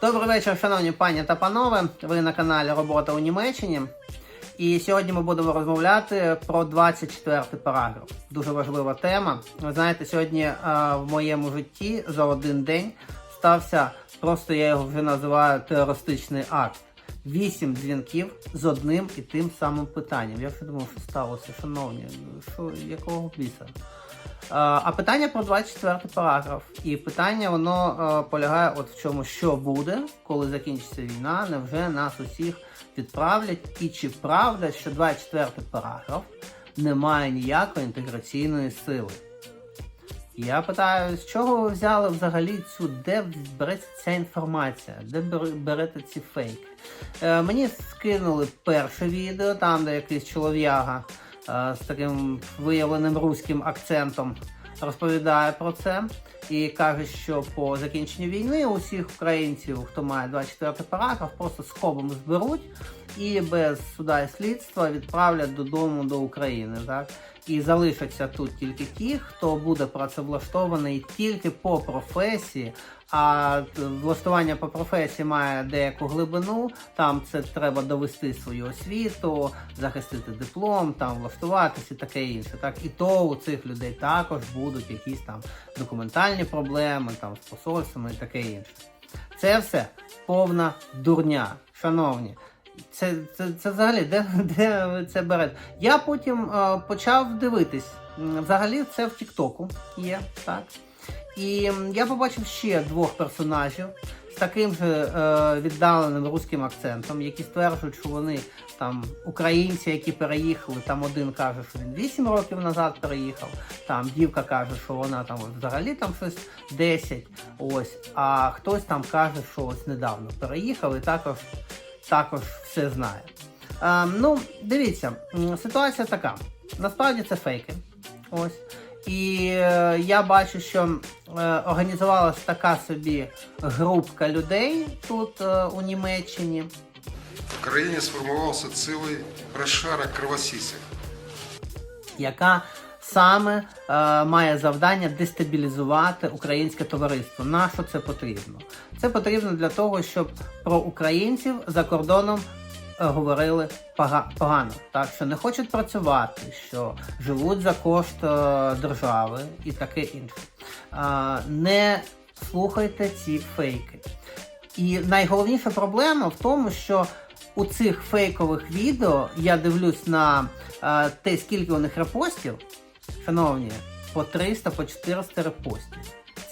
Добрий вечір, шановні пані та панове. Ви на каналі Робота у Німеччині. І сьогодні ми будемо розмовляти про 24 параграф. Дуже важлива тема. Ви знаєте, сьогодні е, в моєму житті за один день стався, просто я його вже називаю терористичний акт. Вісім дзвінків з одним і тим самим питанням. Я вже думав, що сталося, шановні, що якого біса? Е, А питання про 24 параграф. І питання воно е, полягає от в чому, що буде, коли закінчиться війна, невже нас усіх відправлять, і чи правда, що 24 параграф не має ніякої інтеграційної сили. Я питаю, з чого ви взяли взагалі цю, де береться ця інформація, де берете ці фейки? Е, мені скинули перше відео, там, де якийсь чолов'яга з таким виявленим руським акцентом розповідає про це і каже, що по закінченню війни усіх українців, хто має 24 параграф, просто скобом зберуть і без суда і слідства відправлять додому до України. Так? І залишаться тут тільки ті, хто буде працевлаштований тільки по професії. А влаштування по професії має деяку глибину. Там це треба довести свою освіту, захистити диплом, там влаштуватися таке інше. Так і то у цих людей також будуть якісь там документальні проблеми, там з посольствами і таке інше. Це все повна дурня, шановні. Це, це, це взагалі де, де ви це берете? Я потім е, почав дивитись. Взагалі це в Тіктоку є, так. І я побачив ще двох персонажів з таким же е, віддаленим руським акцентом, які стверджують, що вони там українці, які переїхали. Там один каже, що він 8 років назад переїхав. Там дівка каже, що вона там взагалі там щось 10. Ось, а хтось там каже, що ось недавно переїхав і також, також все знає. Е, ну, дивіться, ситуація така. Насправді це фейки. Ось. І е, я бачу, що е, організувалась така собі групка людей тут е, у Німеччині. В країні сформувався цілий розшарок кровосісів. яка саме е, має завдання дестабілізувати українське товариство. На що це потрібно? Це потрібно для того, щоб про українців за кордоном е, говорили погано, так що не хочуть працювати, що живуть за кошт е, держави і таке інше. Е, не слухайте ці фейки. І найголовніша проблема в тому, що у цих фейкових відео я дивлюсь на те, скільки у них репостів, шановні, по 300, по 400 репостів.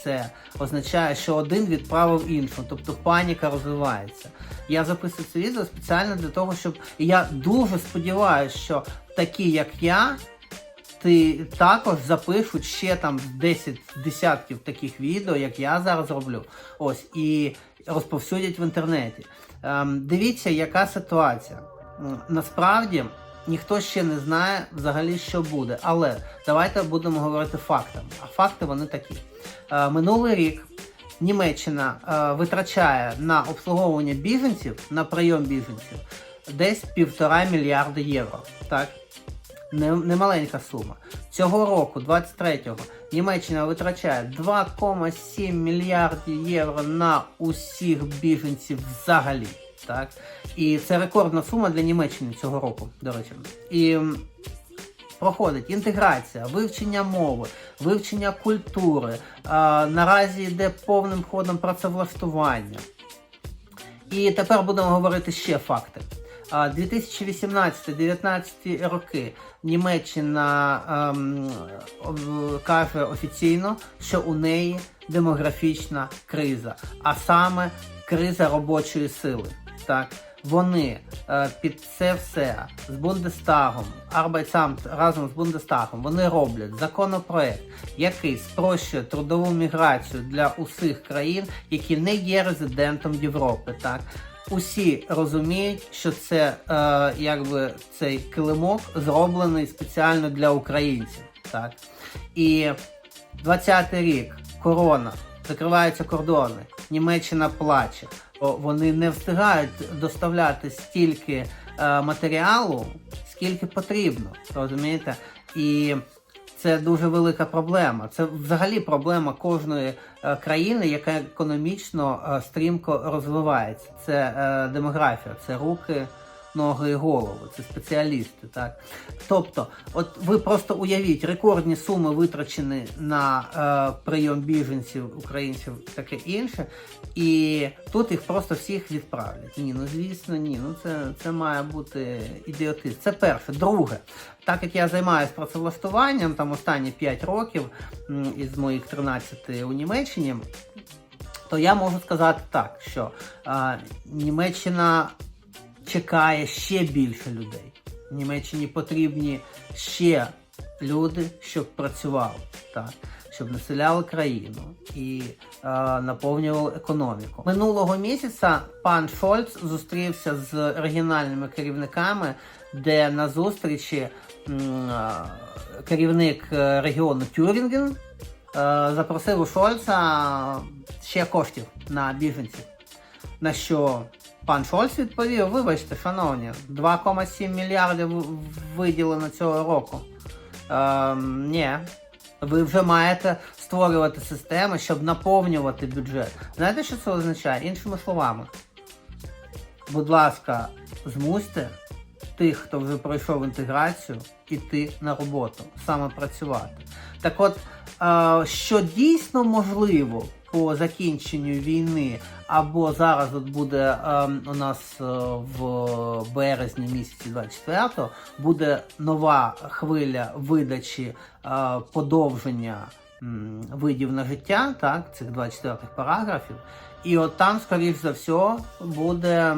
Це означає, що один відправив іншому, тобто паніка розвивається. Я записую це відео спеціально для того, щоб і я дуже сподіваюся, що такі, як я, ти також запишуть ще там 10 десятків таких відео, як я зараз роблю. Ось і розповсюдять в інтернеті. Ем, дивіться, яка ситуація. Насправді ніхто ще не знає взагалі, що буде. Але давайте будемо говорити фактами. А факти вони такі. Е, минулий рік Німеччина е, витрачає на обслуговування біженців, на прийом біженців десь півтора мільярда євро. Так? не, не сума. Цього року, 23-го, Німеччина витрачає 2,7 мільярдів євро на усіх біженців взагалі. Так? І це рекордна сума для Німеччини цього року, до речі. І проходить інтеграція, вивчення мови, вивчення культури. А, наразі йде повним ходом працевлаштування. І тепер будемо говорити ще факти. 2018-19 роки Німеччина ем, каже офіційно, що у неї демографічна криза, а саме криза робочої сили. Так, вони е, під це все з Бундестагом, Арбайцам разом з Бундестагом вони роблять законопроект, який спрощує трудову міграцію для усіх країн, які не є резидентом Європи. Так усі розуміють, що це е, якби цей килимок зроблений спеціально для українців. Так і 20-й рік корона, закриваються кордони, Німеччина плаче. Вони не встигають доставляти стільки е, матеріалу, скільки потрібно. Розумієте? І Це дуже велика проблема. Це взагалі проблема кожної е, країни, яка економічно е, стрімко розвивається. Це демографія, це руки, ноги і голови, це спеціалісти. Так? Тобто, от ви просто уявіть, рекордні суми витрачені на е, прийом біженців, українців таке інше, і тут їх просто всіх відправлять. Ні, ну звісно, ні. Ну це, це має бути ідіотизм. Це перше. Друге, так як я займаюся працевлаштуванням там останні 5 років із моїх 13 у Німеччині, то я можу сказати так, що е, Німеччина чекає ще більше людей. Німеччині потрібні ще люди, щоб працювали, так, щоб населяли країну і е, наповнювали економіку. Минулого місяця пан Шольц зустрівся з регіональними керівниками, де на зустрічі е, керівник регіону Тюрінген е, запросив у Шольца ще коштів на біженців. На що пан Шольц відповів: вибачте, шановні, 2,7 мільярдів виділено цього року. Ем, ні. Ви вже маєте створювати системи, щоб наповнювати бюджет. Знаєте, що це означає? Іншими словами, будь ласка, змусьте тих, хто вже пройшов інтеграцію, іти на роботу, саме працювати. Так от, е, що дійсно можливо по закінченню війни, або зараз от буде е, у нас е, в березні місяці 24-го буде нова хвиля видачі е, подовження м, видів на життя, так, цих 24 параграфів. І от там, скоріш за все, буде,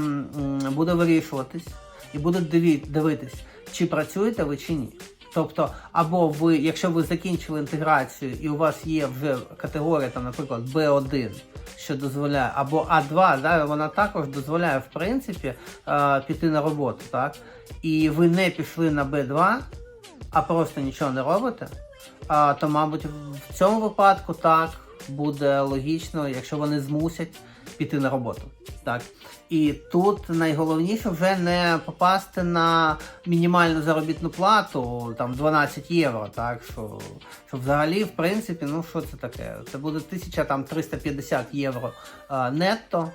буде вирішуватись і диві- дивитись, чи працюєте ви чи ні. Тобто, або ви, якщо ви закінчили інтеграцію і у вас є вже категорія, там, наприклад, B1, що дозволяє, або А2, да, вона також дозволяє, в принципі, е, піти на роботу, так? І ви не пішли на Б2, а просто нічого не робите, а, то, мабуть, в цьому випадку так буде логічно, якщо вони змусять піти на роботу. Так. І тут найголовніше вже не попасти на мінімальну заробітну плату, там 12 євро, так що, що взагалі, в принципі, ну що це таке? Це буде 1350 євро а, нетто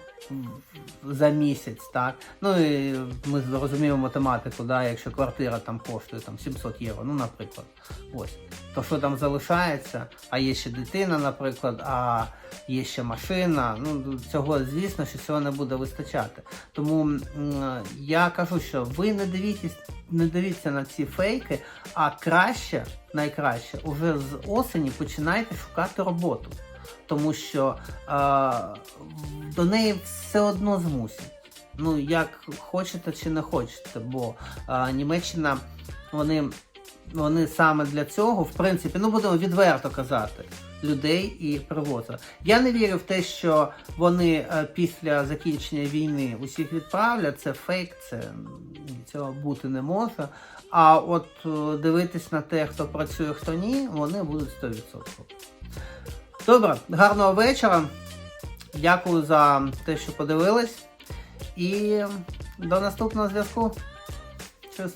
за місяць, так. Ну і ми зрозуміємо математику, да, якщо квартира там коштує там 700 євро, ну, наприклад. Ось. То що там залишається, а є ще дитина, наприклад, а є ще машина. Ну, цього, звісно, що цього не буде вистачати. Тому я кажу, що ви не дивіться, не дивіться на ці фейки, а краще, найкраще, уже з осені починайте шукати роботу. Тому що е, до неї все одно змусять. Ну, як хочете чи не хочете, бо е, Німеччина, вони, вони саме для цього, в принципі, ну будемо відверто казати, людей і привозили. Я не вірю в те, що вони е, після закінчення війни усіх відправлять. Це фейк, це цього бути не може. А от е, дивитись на те, хто працює, хто ні, вони будуть 100%. Добре, гарного вечора. Дякую за те, що подивились. І до наступного зв'язку. Чус.